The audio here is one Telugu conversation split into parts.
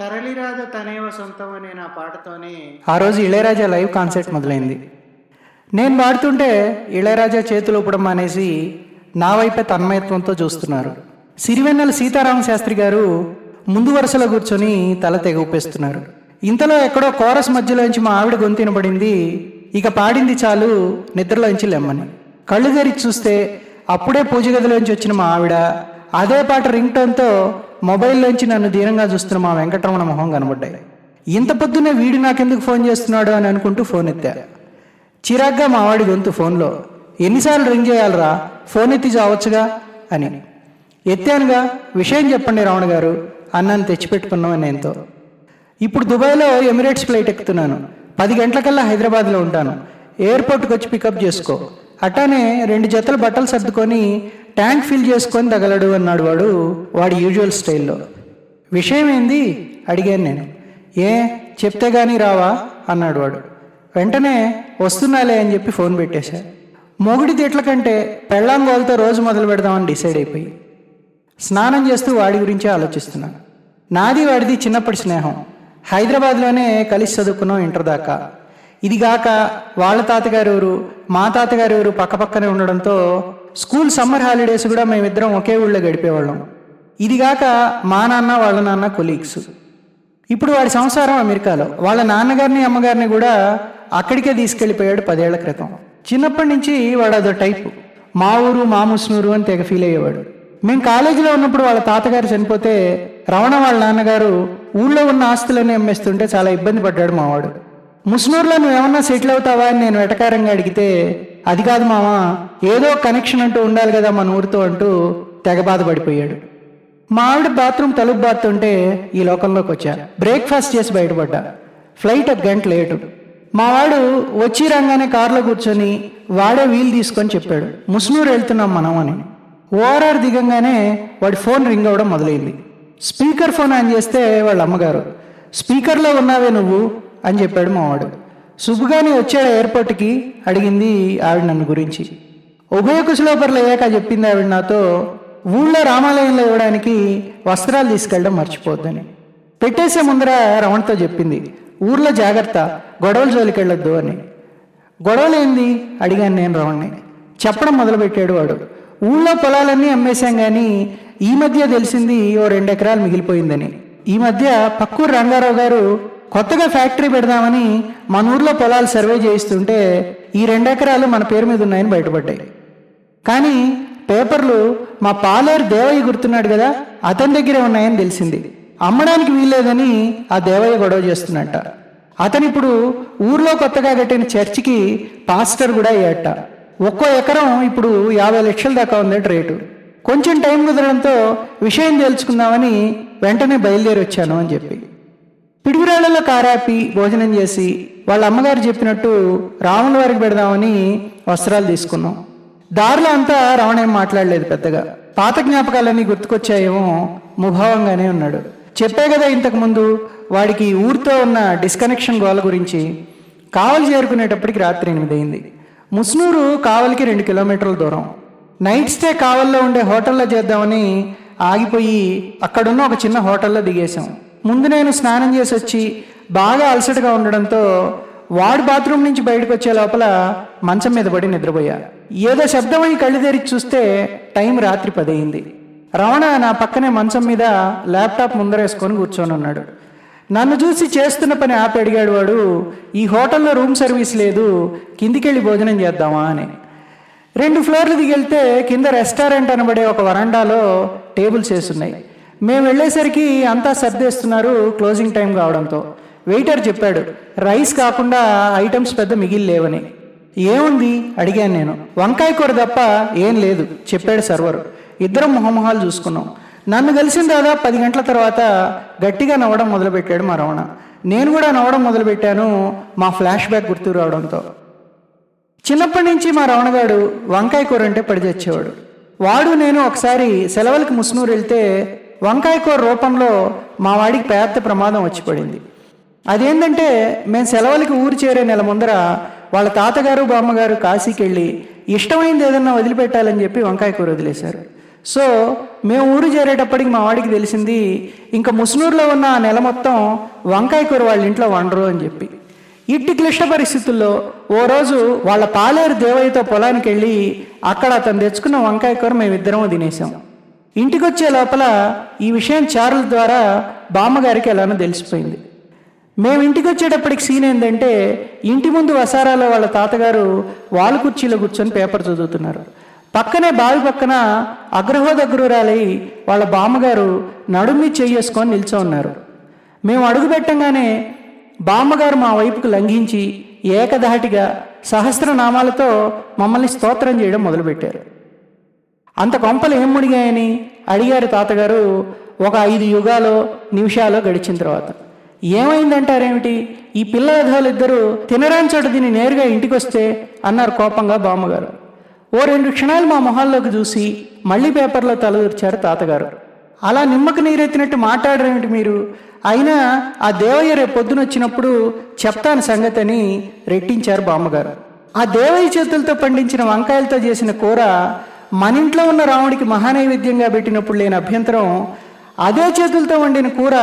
తరలిరాద తనేవ సొంతం అనే నా పాటతోనే ఆ రోజు ఇళయరాజా లైవ్ కాన్సర్ట్ మొదలైంది. నేను పాడుతుంటే ఇళయరాజా చేతులు ఇవ్వడం అనేసి నా వైపే తన్మయత్వంతో చూస్తున్నారు. సిరివెన్నెల సీతారామ శాస్త్రి గారు ముందు వరుసలో కూర్చొని తల తెగ ఊపేస్తున్నారు. ఇంతలో ఎక్కడో కోరస్ మధ్యలోంచి మా ఆవిడ గొంతినబడింది ఇక పాడింది చాలు నిద్రలోంచి లెమ్మని. కళ్ళు తెరిచి చూస్తే అప్పుడే పూజ గదిలోంచి వచ్చిన మా ఆవిడ అదే పాట రింగ్ టోన్తో మొబైల్లోంచి నన్ను దీనంగా చూస్తున్న మా వెంకటరమణ మొహం కనబడ్డాయి. ఇంత పొద్దునే వీడు నాకెందుకు ఫోన్ చేస్తున్నాడు అని అనుకుంటూ ఫోన్ ఎత్తా. చిరాగ్గా మావాడి గొంతు ఫోన్లో ఎన్నిసార్లు రింగ్ చేయాలరా? ఫోన్ ఎత్తి చావచ్చుగా? అని. ఎత్తానుగా విషయం చెప్పండి రావణ గారు అన్నాను తెచ్చిపెట్టుకున్నామని నేనుతో ఇప్పుడు దుబాయ్లో ఎమిరేట్స్ ఫ్లైట్ ఎక్కుతున్నాను. పది గంటలకల్లా హైదరాబాద్లో ఉంటాను. ఎయిర్పోర్ట్కి వచ్చి పికప్ చేసుకో. అట్టానే రెండు జతల బట్టలు సర్దుకొని ట్యాంక్ ఫిల్ చేసుకొని తగలడు అన్నాడు వాడు వాడి యూజువల్ స్టైల్లో. విషయం ఏంది? అడిగాను నేను. ఏ చెప్తే గానీ రావా? అన్నాడు వాడు. వెంటనే వస్తున్నాలే అని చెప్పి ఫోన్ పెట్టేశా. మొగుడి తిట్ల కంటే పెళ్ళాంగోలతో రోజు మొదలు పెడదామని డిసైడ్ అయిపోయి. స్నానం చేస్తూ వాడి గురించే ఆలోచిస్తున్నాను నాది వాడిది చిన్నప్పటి స్నేహం. హైదరాబాద్లోనే కలిసి చదువుకున్నాం ఇంటర్ దాకా. ఇదిగాక వాళ్ళ తాతగారు ఎవరు మా తాతగారు ఎవరు పక్కపక్కనే ఉండడంతో స్కూల్ సమ్మర్ హాలిడేస్ కూడా మేమిద్దరం ఒకే ఊళ్ళో గడిపేవాళ్ళం. ఇదిగాక మా నాన్న వాళ్ళ నాన్న కొలీగ్స్. ఇప్పుడు వాడి సంసారం అమెరికాలో. వాళ్ళ నాన్నగారిని అమ్మగారిని కూడా అక్కడికే తీసుకెళ్ళిపోయాడు పదేళ్ళ క్రితం. చిన్నప్పటి నుంచి వాడు అదో టైపు. మా ఊరు మా ముస్నూరు అని తెగ ఫీల్ అయ్యేవాడు. మేము కాలేజీలో ఉన్నప్పుడు వాళ్ళ తాతగారు చనిపోతే రమణ వాళ్ళ నాన్నగారు ఊళ్ళో ఉన్న ఆస్తులన్నీ అమ్మేస్తుంటే చాలా ఇబ్బంది పడ్డాడు మావాడు. ముస్నూర్లో నువ్వు ఏమన్నా సెటిల్ అవుతావా అని నేను వెటకారంగా అడిగితే అది కాదు మావా ఏదో కనెక్షన్ అంటూ ఉండాలి కదా మన ఊరితో అంటూ తెగ బాధపడిపోయాడు మా ఆవిడ బాత్రూమ్ తలుపు బాతుంటే ఈ లోకంలోకి వచ్చా. బ్రేక్ఫాస్ట్ చేసి బయటపడ్డా. ఫ్లైట్ ఒక గంట లేటు. మా వాడు వచ్చి రాగానే కారులో కూర్చొని వాడే వీల్ తీసుకొని చెప్పాడు ముస్నూరు వెళ్తున్నాం మనం అని. ఓఆర్ఆర్ దిగంగానే వాడి ఫోన్ రింగ్ అవ్వడం మొదలైంది. స్పీకర్ ఫోన్ ఆన్ చేస్తే వాళ్ళ అమ్మగారు స్పీకర్లో ఉన్నావే నువ్వు అని చెప్పాడు మావాడు శుభగాని వచ్చాడు ఎయిర్పోర్ట్కి అడిగింది ఆవిడ నన్ను గురించి. ఉభయ కుశలోపర్లు అయ్యాక చెప్పింది ఆవిడ నాతో ఊళ్ళో రామాలయంలో ఇవ్వడానికి వస్త్రాలు తీసుకెళ్ళడం మర్చిపోద్దని. పెట్టేసే ముందర రమణతో చెప్పింది ఊర్లో జాగ్రత్త గొడవలు జోలికెళ్ళొద్దు అని. గొడవలు ఏంది? అడిగాను నేను రమణ్ణి. చెప్పడం మొదలుపెట్టాడు వాడు. ఊళ్ళో పొలాలన్నీ అమ్మేశాం కానీ ఈ మధ్య తెలిసింది ఓ రెండు ఎకరాలు మిగిలిపోయిందని. ఈ మధ్య పక్కూరు రంగారావు గారు కొత్తగా ఫ్యాక్టరీ పెడదామని మన ఊర్లో పొలాలు సర్వే చేయిస్తుంటే ఈ రెండు ఎకరాలు మన పేరు మీద ఉన్నాయని బయటపడ్డాయి. కానీ పేపర్లు మా పాలేరు దేవయ్య గుర్తున్నాడు కదా అతని దగ్గరే ఉన్నాయని తెలిసింది. అమ్మడానికి వీల్లేదని ఆ దేవయ్య గొడవ చేస్తున్నట్ట. అతను ఇప్పుడు ఊర్లో కొత్తగా కట్టిన చర్చికి పాస్టర్ కూడా అయ్యాట. ఒక్కో ఎకరం ఇప్పుడు యాభై లక్షల దాకా ఉందట రేటు. కొంచెం టైం కుదరడంతో విషయం తెలుసుకుందామని వెంటనే బయలుదేరి వచ్చాను అని చెప్పి. పిడుగురాళ్ళలో కారాపి భోజనం చేసి వాళ్ళ అమ్మగారు చెప్పినట్టు రాముల వారికి పెడదామని వస్త్రాలు తీసుకున్నాం. దారిలో అంతా రావణ ఏం మాట్లాడలేదు పెద్దగా. పాత జ్ఞాపకాలన్నీ గుర్తుకొచ్చాయేమో ముభావంగానే ఉన్నాడు. చెప్పే కదా ఇంతకుముందు వాడికి ఊరితో ఉన్న డిస్కనెక్షన్ గోల గురించి. కావలి చేరుకునేటప్పటికి రాత్రి ఎనిమిది అయింది ముస్నూరు కావలికి రెండు కిలోమీటర్ల దూరం. నైట్ స్టే కావల్లో ఉండే హోటల్లో చేద్దామని ఆగిపోయి అక్కడున్న ఒక చిన్న హోటల్లో దిగేశాం. ముందు నేను స్నానం చేసి వచ్చి బాగా అలసటగా ఉండడంతో వాడు బాత్రూమ్ నుంచి బయటకు వచ్చే లోపల మంచం మీద పడి నిద్రపోయా. ఏదో శబ్దమై కళ్ళు తెరిచి చూస్తే టైం రాత్రి పదయింది రమణ నా పక్కనే మంచం మీద ల్యాప్టాప్ ముందరేసుకొని కూర్చొని ఉన్నాడు. నన్ను చూసి చేస్తున్న పని ఆపి అడిగాడు వాడు ఈ హోటల్లో రూమ్ సర్వీస్ లేదు కిందికెళ్ళి భోజనం చేద్దామా? అని. రెండు ఫ్లోర్లు దిగెళ్తే కింద రెస్టారెంట్ అనబడే ఒక వరండాలో టేబుల్స్ వేసున్నాయి మేము వెళ్ళేసరికి అంతా సర్దేస్తున్నారు క్లోజింగ్ టైం కావడంతో. వెయిటర్ చెప్పాడు రైస్ కాకుండా ఐటమ్స్ పెద్ద మిగిలి లేవని ఏముంది? అడిగాను నేను. వంకాయ కూర తప్ప ఏం లేదు చెప్పాడు సర్వర్. ఇద్దరం మొహమొహాలు చూసుకున్నాం. నన్ను కలిసిన దాదాపు పది గంటల తర్వాత గట్టిగా నవ్వడం మొదలుపెట్టాడు మా రమణ. నేను కూడా నవ్వడం మొదలుపెట్టాను మా ఫ్లాష్ బ్యాక్ గుర్తు రావడంతో. చిన్నప్పటి నుంచి మా రమణగాడు వంకాయ కూర అంటే పడి తెచ్చేవాడు వాడు నేను ఒకసారి సెలవులకు ముస్నూరు వెళ్తే వంకాయ కూర రూపంలో మా వాడికి పెద్ద ప్రమాదం వచ్చి పడింది. అదేంటంటే మేము సెలవులకి ఊరు చేరే నెల ముందర వాళ్ళ తాతగారు బామ్మగారు కాశీకి వెళ్ళి ఇష్టమైంది ఏదన్నా వదిలిపెట్టాలని చెప్పి వంకాయ కూర వదిలేశారు. సో మేము ఊరు చేరేటప్పటికి మా వాడికి తెలిసింది ఇంకా ముసునూరులో ఉన్న ఆ నెల మొత్తం వంకాయ కూర వాళ్ళ ఇంట్లో వండరు అని చెప్పి. ఇట్టి క్లిష్ట పరిస్థితుల్లో ఓ రోజు వాళ్ళ పాలేరు దేవయ్యతో పొలానికి వెళ్ళి అక్కడ అతను తెచ్చుకున్న వంకాయ కూర మేమిద్దరం తినేసాం ఇంటికి వచ్చే లోపల ఈ విషయం చారుల ద్వారా బామ్మగారికి ఎలానో తెలిసిపోయింది. మేము ఇంటికి వచ్చేటప్పటికి సీన్ ఏంటంటే ఇంటి ముందు వసారాలో వాళ్ళ తాతగారు వాళ్ళ కుర్చీలో కూర్చొని పేపర్ చదువుతున్నారు. పక్కనే బావి పక్కన అగ్రహోదగ్రురాలై వాళ్ళ బామ్మగారు నడుమి చేసుకొని నిల్చో ఉన్నారు. మేము అడుగు పెట్టంగానే బామ్మగారు మా వైపుకు లంఘించి ఏకధాటిగా సహస్రనామాలతో మమ్మల్ని స్తోత్రం చేయడం మొదలుపెట్టారు. అంత కొంపలు ఏం మునిగాయని? అడిగారు తాతగారు. ఒక ఐదు యుగాలో నిమిషాలు గడిచిన తర్వాత. ఏమైందంటారేమిటి? ఈ పిల్ల ఇద్దరు తినరాని చోట దీన్ని నేరుగా ఇంటికి వస్తే అన్నారు కోపంగా బామ్మగారు. ఓ రెండు క్షణాలు మా మొహాల్లోకి చూసి మళ్ళీ పేపర్లో తలదూర్చారు తాతగారు. అలా నిమ్మకు నీరెత్తినట్టు మాట్లాడరేమిటి మీరు? అయినా ఆ దేవయ్య రేపు పొద్దున వచ్చినప్పుడు చెప్తాను సంగతి అని రెట్టించారు బామ్మగారు. ఆ దేవయ్య చేతులతో పండించిన వంకాయలతో చేసిన కూర మన ఇంట్లో ఉన్న రాముడికి మహానైవేద్యంగా పెట్టినప్పుడు లేని అభ్యంతరం అదే చేతులతో వండిన కూర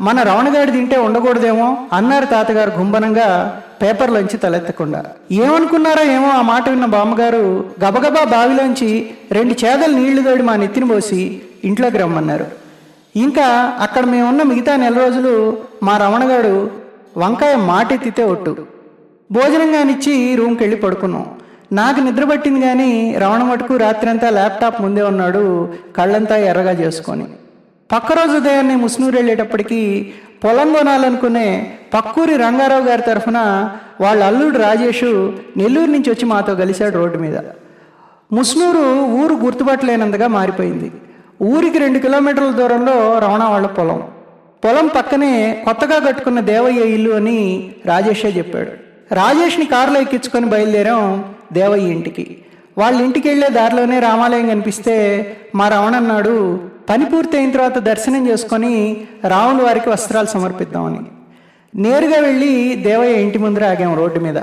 మన రావణగాడి తింటే ఉండకూడదేమో అన్నారు తాతగారు గుంబనంగా పేపర్లోంచి తలెత్తకుండా. ఏమనుకున్నారో ఏమో ఆ మాట విన్న బామ్మగారు గబగబా బావిలోంచి రెండు చేదలు నీళ్ళు తోడి మా నెత్తిని పోసి ఇంట్లోకి రమ్మన్నారు. ఇంకా అక్కడ మేమున్న మిగతా నెల రోజులు మా రమణగాడు వంకాయ మాటెత్తితే ఒట్టు. భోజనం కానిచ్చి రూమ్కి వెళ్ళి పడుకున్నాం. నాకు నిద్ర పట్టింది కానీ రవణ మటుకు రాత్రంతా ల్యాప్టాప్ ముందే ఉన్నాడు కళ్ళంతా ఎర్రగా చేసుకొని. పక్క రోజు ఉదయాన్నే ముస్నూరు వెళ్ళేటప్పటికి పొలం కొనాలనుకునే పక్కూరి రంగారావు గారి తరఫున వాళ్ళ అల్లుడు రాజేషు నెల్లూరు నుంచి వచ్చి మాతో కలిశాడు రోడ్డు మీద. ముస్నూరు ఊరు గుర్తుపట్టలేనంతగా మారిపోయింది. ఊరికి రెండు కిలోమీటర్ల దూరంలో రవణ వాళ్ళ పొలం. పొలం పక్కనే కొత్తగా కట్టుకున్న దేవయ్య ఇల్లు అని రాజేషే చెప్పాడు. రాజేష్ని కారులో ఎక్కించుకొని బయలుదేరాం దేవయ్య ఇంటికి. వాళ్ళ ఇంటికి వెళ్ళే దారిలోనే రామాలయం కనిపిస్తే మా రమణ అన్నాడు పని పూర్తయిన తర్వాత దర్శనం చేసుకొని రాముల వారికి వస్త్రాలు సమర్పిద్దామని. నేరుగా వెళ్ళి దేవయ్య ఇంటి ముందర ఆగాం రోడ్డు మీద.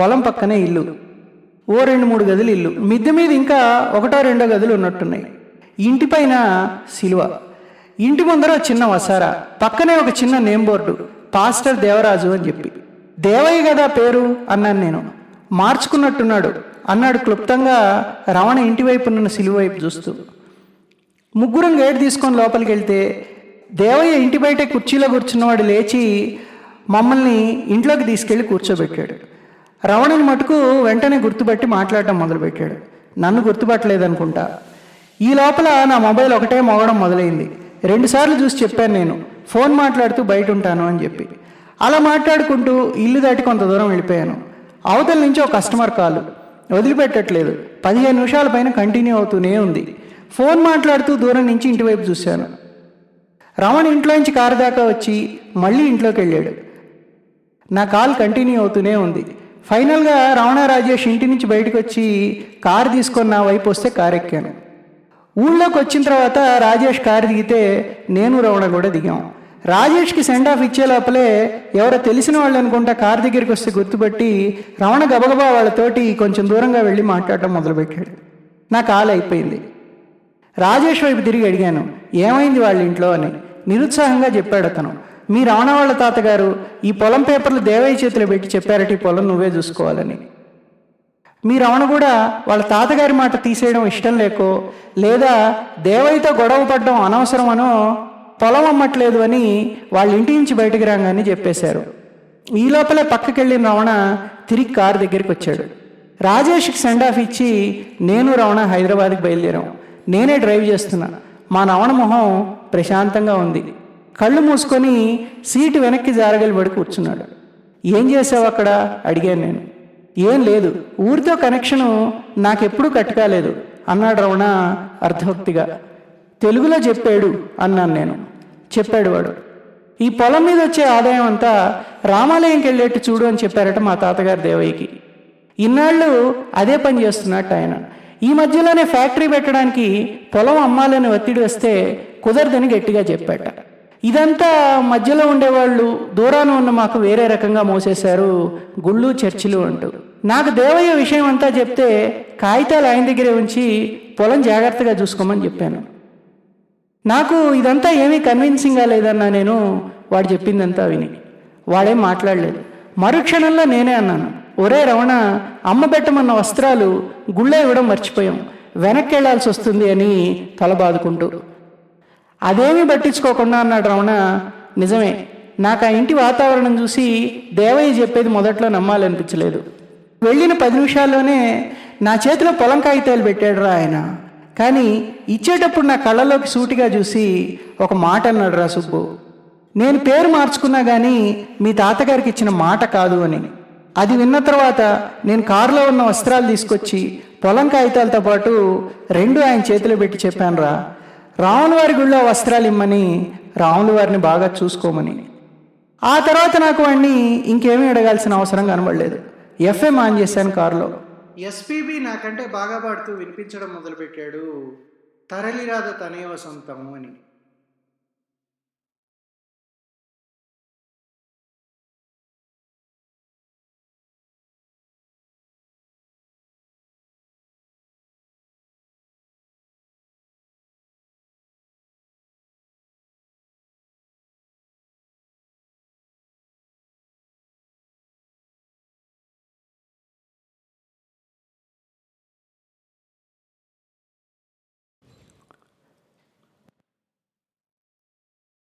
పొలం పక్కనే ఇల్లు. ఓ రెండు మూడు గదులు ఇల్లు. మిద్దె మీద ఇంకా ఒకటో రెండో గదులు ఉన్నట్టున్నాయి. ఇంటి పైన సిలువ. ఇంటి ముందర చిన్న వసారా. పక్కనే ఒక చిన్న నేమ్ బోర్డు. పాస్టర్ దేవరాజు అని చెప్పి. దేవయ్య కదా పేరు? అన్నాను నేను. మార్చుకున్నట్టున్నాడు. అన్నాడు క్లుప్తంగా రమణ ఇంటి వైపు ఉన్న సిలువ వైపు చూస్తూ. ముగ్గురం గేట్ తీసుకొని లోపలికి వెళ్తే దేవయ్య ఇంటి బయట కుర్చీలో కూర్చున్నవాడు లేచి మమ్మల్ని ఇంట్లోకి తీసుకెళ్ళి కూర్చోబెట్టాడు. రవణుని మటుకు వెంటనే గుర్తుపట్టి మాట్లాడటం మొదలుపెట్టాడు. నన్ను గుర్తుపట్టలేదనుకుంటా. ఈ లోపల నా మొబైల్ ఒకటే మోగడం మొదలైంది. రెండుసార్లు చూసి చెప్పాను నేను. ఫోన్ మాట్లాడుతూ బయట ఉంటాను అని చెప్పి. అలా మాట్లాడుకుంటూ ఇల్లు దాటి కొంత దూరం వెళ్ళిపోయాను. అవతల నుంచి ఒక కస్టమర్ కాల్. వదిలిపెట్టట్లేదు. పదిహేను నిమిషాల పైన కంటిన్యూ అవుతూనే ఉంది. ఫోన్ మాట్లాడుతూ దూరం నుంచి ఇంటివైపు చూశాను. రమణ ఇంట్లోంచి కారు దాకా వచ్చి మళ్ళీ ఇంట్లోకి వెళ్ళాడు. నా కాల్ కంటిన్యూ అవుతూనే ఉంది. ఫైనల్గా రమణ రాజేష్ ఇంటి నుంచి బయటకు వచ్చి కారు తీసుకొని నా వైపు వస్తే కారు ఎక్కాను ఊళ్ళోకి వచ్చిన తర్వాత రాజేష్ కారు దిగితే నేను రమణ కూడా దిగాం. రాజేష్కి సెండ్ ఆఫ్ ఇచ్చే లోపలే ఎవరో తెలిసిన వాళ్ళు అనుకుంటా కార్ దగ్గరికి వస్తే గుర్తుపట్టి రమణ గబగబా వాళ్ళతోటి కొంచెం దూరంగా వెళ్ళి మాట్లాడటం మొదలుపెట్టాడు. నా కాలు అయిపోయింది. రాజేష్ వైపు తిరిగి అడిగాను ఏమైంది వాళ్ళ ఇంట్లో? అని. నిరుత్సాహంగా చెప్పాడు అతను. మీ రమణ వాళ్ళ తాతగారు ఈ పొలం పేపర్లు దేవయ్య చేతిలో పెట్టి చెప్పారట ఈ పొలం నువ్వే చూసుకోవాలని. మీ రమణ కూడా వాళ్ళ తాతగారి మాట తీసేయడం ఇష్టం లేకో లేదా దేవయ్యతో గొడవ పడడం అనవసరమనో పొలం అమ్మట్లేదు అని వాళ్ళ ఇంటి నుంచి బయటకు రాగానే చెప్పేశారు. ఈ లోపలే పక్కకెళ్ళిన రమణ తిరిగి కారు దగ్గరికి వచ్చాడు. రాజేష్కి సెండ్ ఆఫ్ ఇచ్చి నేను రమణ హైదరాబాద్కి బయలుదేరాం. నేనే డ్రైవ్ చేస్తున్నా. మా నవణ మొహం ప్రశాంతంగా ఉంది. కళ్ళు మూసుకొని సీటు వెనక్కి జారగలి పడి కూర్చున్నాడు. ఏం చేసావు అక్కడ? అడిగాను నేను. ఏం లేదు. ఊరితో కనెక్షను నాకెప్పుడు కట్టుకాలేదు అన్నాడు రమణ అర్ధోక్తిగా తెలుగులో చెప్పాడు అన్నాను నేను. చెప్పాడు వాడు. ఈ పొలం మీద వచ్చే ఆదాయం అంతా రామాలయంకి వెళ్ళేట్టు చూడు అని చెప్పారట మా తాతగారు దేవయ్యకి. ఇన్నాళ్ళు అదే పని చేస్తున్నట్టు ఆయన. ఈ మధ్యలోనే ఫ్యాక్టరీ పెట్టడానికి పొలం అమ్మాలని ఒత్తిడి వస్తే కుదరదని గట్టిగా చెప్పాట. ఇదంతా మధ్యలో ఉండేవాళ్ళు దూరాన ఉన్న మాకు వేరే రకంగా మోసేశారు గుళ్ళు చర్చిలు అంటూ. నాకు దేవయ్య విషయం అంతా చెప్తే కాగితాలు ఆయన దగ్గరే ఉంచి పొలం జాగ్రత్తగా చూసుకోమని చెప్పాను. నాకు ఇదంతా ఏమీ కన్విన్సింగ్గా లేదన్నా నేను వాడు చెప్పిందంతా విని. వాడేం మాట్లాడలేదు. మరుక్షణంలో నేనే అన్నాను. ఒరే రమణ అమ్మ పెట్టమన్న వస్త్రాలు గుళ్ళ ఇవ్వడం మర్చిపోయాం. వెనక్కి వెళ్ళాల్సి వస్తుంది అని తల బాదుకుంటూ. అదేమీ పట్టించుకోకుండా అన్నాడు రమణ నిజమే. నాకు ఆ ఇంటి వాతావరణం చూసి దేవయ్య చెప్పేది మొదట్లో నమ్మాలనిపించలేదు. వెళ్ళిన పది నిమిషాల్లోనే నా చేతిలో పొలం కాగితాలు పెట్టాడురా ఆయన. కానీ ఇచ్చేటప్పుడు నా కళ్ళలోకి సూటిగా చూసి ఒక మాట అన్నాడు రా సుబ్బు. నేను పేరు మార్చుకున్నా కానీ మీ తాతగారికి ఇచ్చిన మాట కాదు అని. అది విన్న తర్వాత నేను కారులో ఉన్న వస్త్రాలు తీసుకొచ్చి పొలం కాగితాలతో పాటు రెండు ఆయన చేతిలో పెట్టి చెప్పాను రా. రాముల వారి గుళ్ళో వస్త్రాలు ఇమ్మని రాముల వారిని బాగా చూసుకోమని. ఆ తర్వాత నాకు వాడిని ఇంకేమీ అడగాల్సిన అవసరం కనబడలేదు. ఎఫ్ఎం ఆన్ చేశాను కారులో. ఎస్పీబీ నాకంటే బాగా పాడుతూ వినిపించడం మొదలుపెట్టాడు. తరలిరాద తనే వసంతము అని.